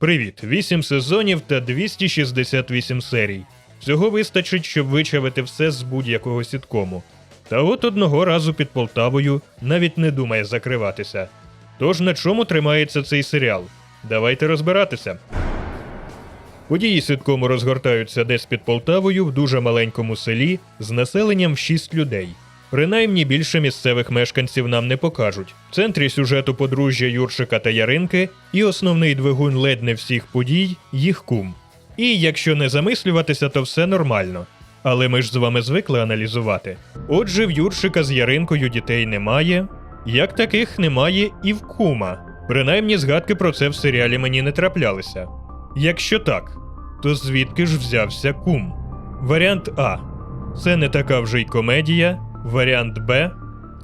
Привіт, 8 сезонів та 268 серій. Цього вистачить, щоб вичавити все з будь-якого сіткому. Та от одного разу під Полтавою навіть не думає закриватися. Тож на чому тримається цей серіал? Давайте розбиратися. Події сіткому розгортаються десь під Полтавою в дуже маленькому селі з населенням в 6 людей. Принаймні більше місцевих мешканців нам не покажуть. В центрі сюжету подружжя Юрчика та Яринки і основний двигун ледь не всіх подій їх кум. І якщо не замислюватися, то все нормально. Але ми ж з вами звикли аналізувати. Отже, в Юрчика з Яринкою дітей немає, як таких немає і в кума. Принаймні згадки про це в серіалі мені не траплялися. Якщо так, то звідки ж взявся кум? Варіант А. Це не така вже й комедія. Варіант Б.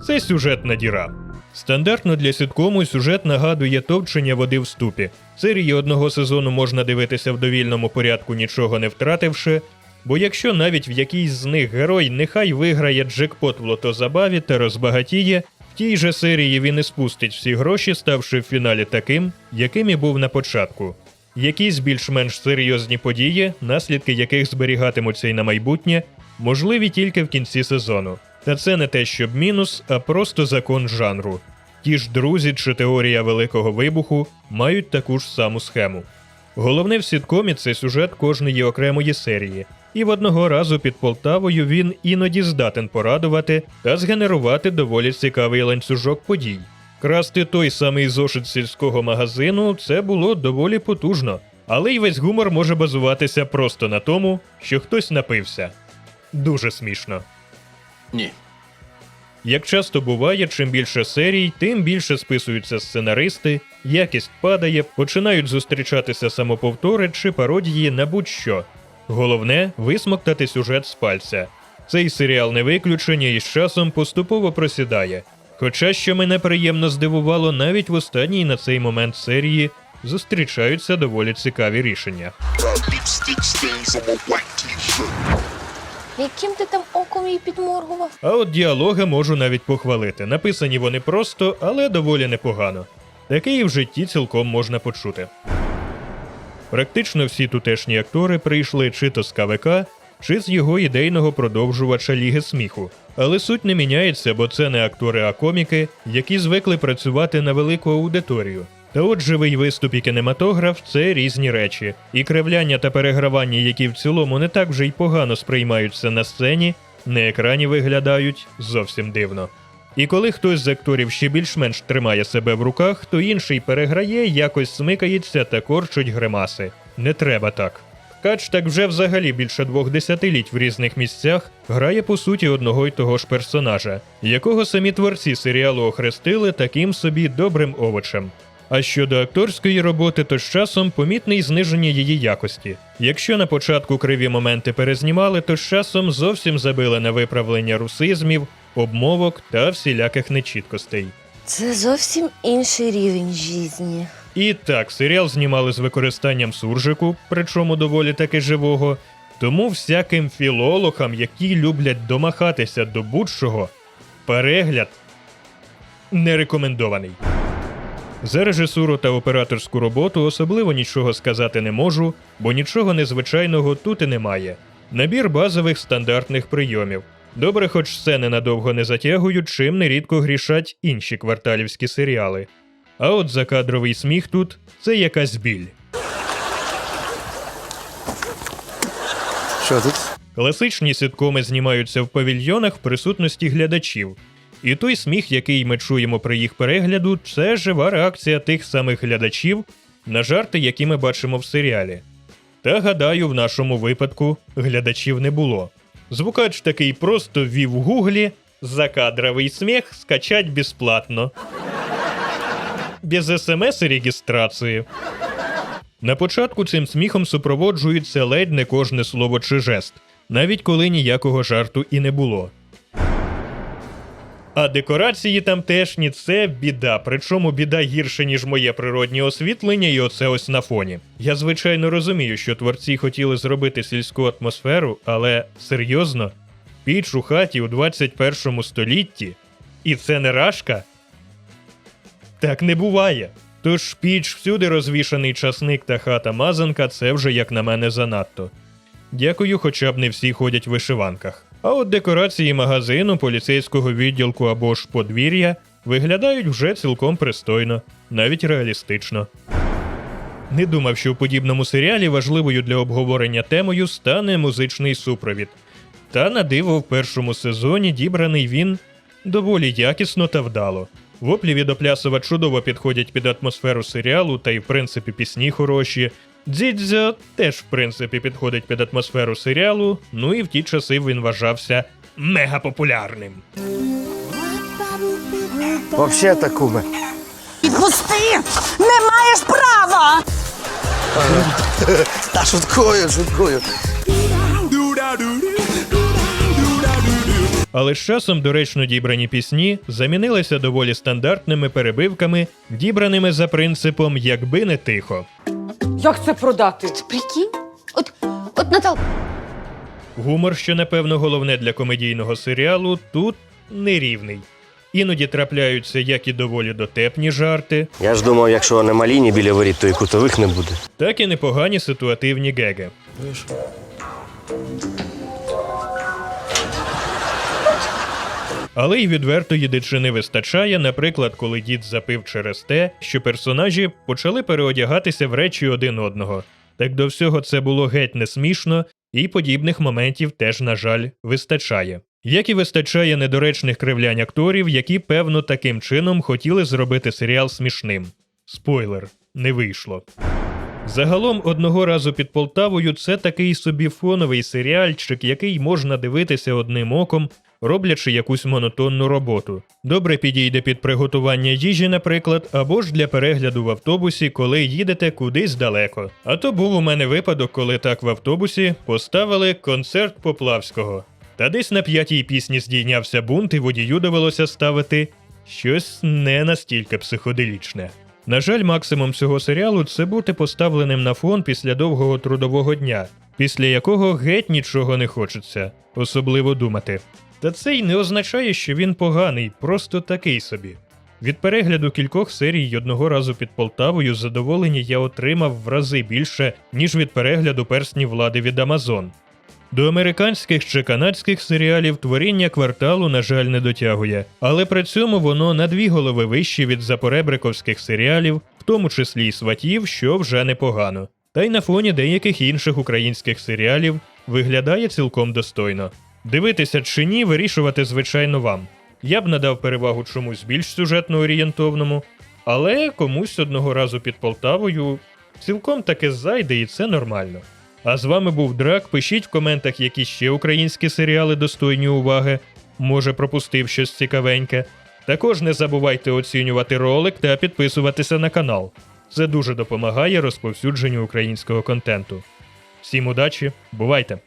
Це сюжетна діра. Стандартно для сіткому сюжет нагадує товчення води в ступі. Серії одного сезону можна дивитися в довільному порядку, нічого не втративши. Бо якщо навіть в якійсь з них герой нехай виграє джекпот в лотозабаві та розбагатіє, в тій же серії він і спустить всі гроші, ставши в фіналі таким, яким і був на початку. Якісь більш-менш серйозні події, наслідки яких зберігатимуться й на майбутнє, можливі тільки в кінці сезону. Та це не те, щоб мінус, а просто закон жанру. Ті ж друзі чи теорія великого вибуху мають таку ж саму схему. Головне в сіткомі це сюжет кожної окремої серії, і в одного разу під Полтавою він іноді здатен порадувати та згенерувати доволі цікавий ланцюжок подій. Красти той самий зошит сільського магазину це було доволі потужно, але й весь гумор може базуватися просто на тому, що хтось напився. Дуже смішно. Ні. Як часто буває, чим більше серій, тим більше списуються сценаристи, якість падає, починають зустрічатися самоповтори чи пародії на будь-що. Головне висмоктати сюжет з пальця. Цей серіал не виключення і з часом поступово просідає. Хоча, що мене приємно здивувало, навіть в останній на цей момент серії зустрічаються доволі цікаві рішення. Яким ти там оком їй підморгував? А от діалоги можу навіть похвалити. Написані вони просто, але доволі непогано. Таке і в житті цілком можна почути. Практично всі тутешні актори прийшли чи то з КВК, чи з його ідейного продовжувача Ліги сміху. Але суть не міняється, бо це не актори, а коміки, які звикли працювати на велику аудиторію. Та от живий виступ і кінематограф це різні речі, і кривляння та перегравання, які в цілому не так вже й погано сприймаються на сцені, на екрані виглядають зовсім дивно. І коли хтось з акторів ще більш-менш тримає себе в руках, то інший переграє, якось смикається та корчить гримаси. Не треба так. Ткач так вже взагалі більше двох десятиліть в різних місцях грає по суті одного й того ж персонажа, якого самі творці серіалу охрестили таким собі добрим овочем. А щодо акторської роботи, то з часом помітне й зниження її якості. Якщо на початку криві моменти перезнімали, то з часом зовсім забили на виправлення русизмів, обмовок та всіляких нечіткостей. Це зовсім інший рівень житті. І так, серіал знімали з використанням суржику, причому доволі таки живого. Тому всяким філологам, які люблять домахатися до будь-чого, перегляд не рекомендований. За режисуру та операторську роботу особливо нічого сказати не можу, бо нічого незвичайного тут і немає. Набір базових стандартних прийомів. Добре, хоч сцени надовго не затягують, чим нерідко грішать інші кварталівські серіали. А от закадровий сміх тут це якась біль. Що тут? Класичні сіткоми знімаються в павільйонах в присутності глядачів. І той сміх, який ми чуємо при їх перегляду, це жива реакція тих самих глядачів на жарти, які ми бачимо в серіалі. Та гадаю, в нашому випадку глядачів не було. Звукач такий просто ввів в гуглі закадровий сміх скачать безплатно. Без смс і реєстрації. На початку цим сміхом супроводжується ледь не кожне слово чи жест, навіть коли ніякого жарту і не було. А декорації тамтешні це біда, причому біда гірше, ніж моє природнє освітлення, і оце ось на фоні. Я звичайно розумію, що творці хотіли зробити сільську атмосферу, але серйозно, піч у хаті у 21 столітті, і це не рашка? Так не буває. Тож піч, всюди розвішаний часник та хата мазанка це вже, як на мене, занадто. Дякую, хоча б не всі ходять в вишиванках. А от декорації магазину, поліцейського відділку або ж подвір'я виглядають вже цілком пристойно, навіть реалістично. Не думав, що у подібному серіалі важливою для обговорення темою стане музичний супровід. Та на диво в першому сезоні дібраний він доволі якісно та вдало. Воплі від Оплясова чудово підходять під атмосферу серіалу, та й в принципі пісні хороші. Дзідзьо теж в принципі підходить під атмосферу серіалу, ну і в ті часи він вважався мегапопулярним. Вообще-то, куме. Відпусти! Не маєш права! Та шуткую, шуткую. Але з часом доречно дібрані пісні замінилися доволі стандартними перебивками, дібраними за принципом якби не тихо. Як це продати? Прикинь? От, от Натал, Гумор, що напевно головне для комедійного серіалу, тут нерівний. Іноді трапляються як і доволі дотепні жарти, Я ж думав, якщо нема лінії біля воріт, то і кутових не буде. так і непогані ситуативні геги. Але й відвертої дичини вистачає, наприклад, коли дід запив через те, що персонажі почали переодягатися в речі один одного. Так до всього це було геть не смішно, і подібних моментів теж, на жаль, вистачає. Як і вистачає недоречних кривлянь акторів, які, певно, таким чином хотіли зробити серіал смішним. Спойлер, не вийшло. Загалом одного разу під Полтавою це такий собі фоновий серіальчик, який можна дивитися одним оком, роблячи якусь монотонну роботу. Добре підійде під приготування їжі, наприклад, або ж для перегляду в автобусі, коли їдете кудись далеко. А то був у мене випадок, коли так в автобусі поставили концерт Поплавського. Та десь на п'ятій пісні здійнявся бунт, і водію довелося ставити щось не настільки психоделічне. На жаль, максимум цього серіалу це бути поставленим на фон після довгого трудового дня, після якого геть нічого не хочеться, особливо думати. Та це й не означає, що він поганий, просто такий собі. Від перегляду кількох серій одного разу під Полтавою задоволення я отримав в рази більше, ніж від перегляду перснів влади від Амазон. До американських чи канадських серіалів творіння кварталу, на жаль, не дотягує, але при цьому воно на дві голови вище від запоребриковських серіалів, в тому числі й сватів, що вже непогано. Та й на фоні деяких інших українських серіалів виглядає цілком достойно. Дивитися чи ні, вирішувати, звичайно, вам. Я б надав перевагу чомусь більш сюжетно орієнтовному, але комусь одного разу під Полтавою цілком таки зайде, і це нормально. А з вами був Драк. Пишіть в коментах, які ще українські серіали достойні уваги. Може, пропустив щось цікавеньке. Також не забувайте оцінювати ролик та підписуватися на канал. Це дуже допомагає розповсюдженню українського контенту. Всім удачі, бувайте!